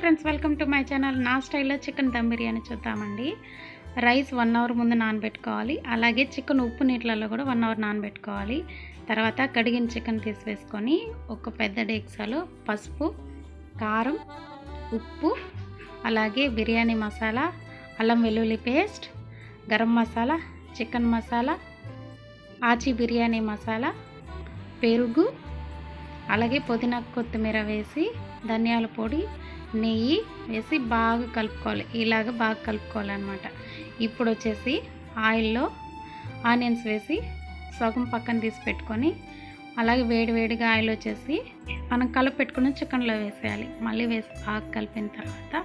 Friends welcome to my channel నా స్టైల్లో chicken dum biryani చూద్దామండి. రైస్ వన్ అవర్ ముందు నానబెట్టుకోవాలి. అలాగే చికెన్ ఉప్పు నీటిలలో కూడా వన్ అవర్ నానబెట్టుకోవాలి. తర్వాత కడిగిన చికెన్ తీసివేసుకొని ఒక పెద్ద డేక్సాలో పసుపు కారం ఉప్పు అలాగే బిర్యానీ మసాలా అల్లం వెల్లుల్లి పేస్ట్ గరం మసాలా చికెన్ మసాలా ఆచి బిర్యానీ మసాలా పెరుగు అలాగే పుదీనా కొత్తిమీర వేసి ధనియాల పొడి నెయ్యి వేసి బాగా కలుపుకోవాలి. ఇలాగ బాగా కలుపుకోవాలన్నమాట. ఇప్పుడు వచ్చేసి ఆయిల్లో ఆనియన్స్ వేసి సగం పక్కన తీసి పెట్టుకొని అలాగే వేడి వేడిగా ఆయిల్ వచ్చేసి మనం కలిపి పెట్టుకుని చికెన్లో వేసేయాలి. మళ్ళీ వేసి బాగా కలిపిన తర్వాత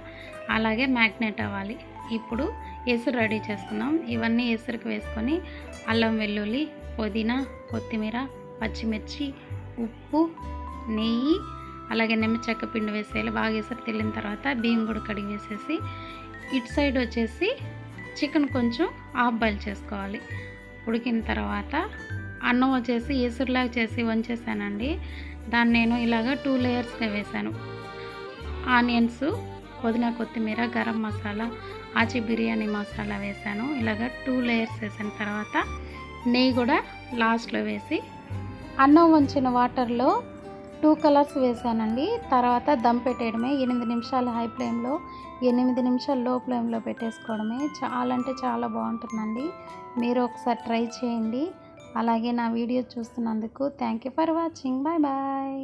అలాగే మ్యాగ్నేట్ అవ్వాలి. ఇప్పుడు ఎసురు రెడీ చేసుకుందాం. ఇవన్నీ ఎసురుకు వేసుకొని అల్లం వెల్లుల్లి పుదీనా కొత్తిమీర పచ్చిమిర్చి ఉప్పు నెయ్యి అలాగే నిమ్మచెక్క పిండి వేసేయాలి. బాగా వేసి తెల్లిన తర్వాత బియ్యం కూడా కడిగి వేసేసి ఇటు సైడ్ వచ్చేసి చికెన్ కొంచెం ఆఫ్ బాయిల్ చేసుకోవాలి. ఉడికిన తర్వాత అన్నం వచ్చేసి ఎసురులాగా చేసి వంచేసానండి. దాన్ని నేను ఇలాగ టూ లేయర్స్గా వేసాను. ఆనియన్స్ పుదీనా కొత్తిమీర గరం మసాలా ఆచి బిర్యానీ మసాలా వేసాను. ఇలాగ టూ లేయర్స్ వేసిన తర్వాత నెయ్యి కూడా లాస్ట్లో వేసి అన్నం వంచిన వాటర్లో టూ కలర్స్ వేసానండి తర్వాత దమ్ పెట్టేయడమే ఎనిమిది నిమిషాలు హై ఫ్లేమ్లో ఎనిమిది నిమిషాలు లో ఫ్లేమ్లో పెట్టేసుకోవడమే. చాలా అంటే చాలా బాగుంటుందండి. మీరు ఒకసారి ట్రై చేయండి. అలాగే నా video చూస్తున్నందుకు thank you for watching. Bye bye.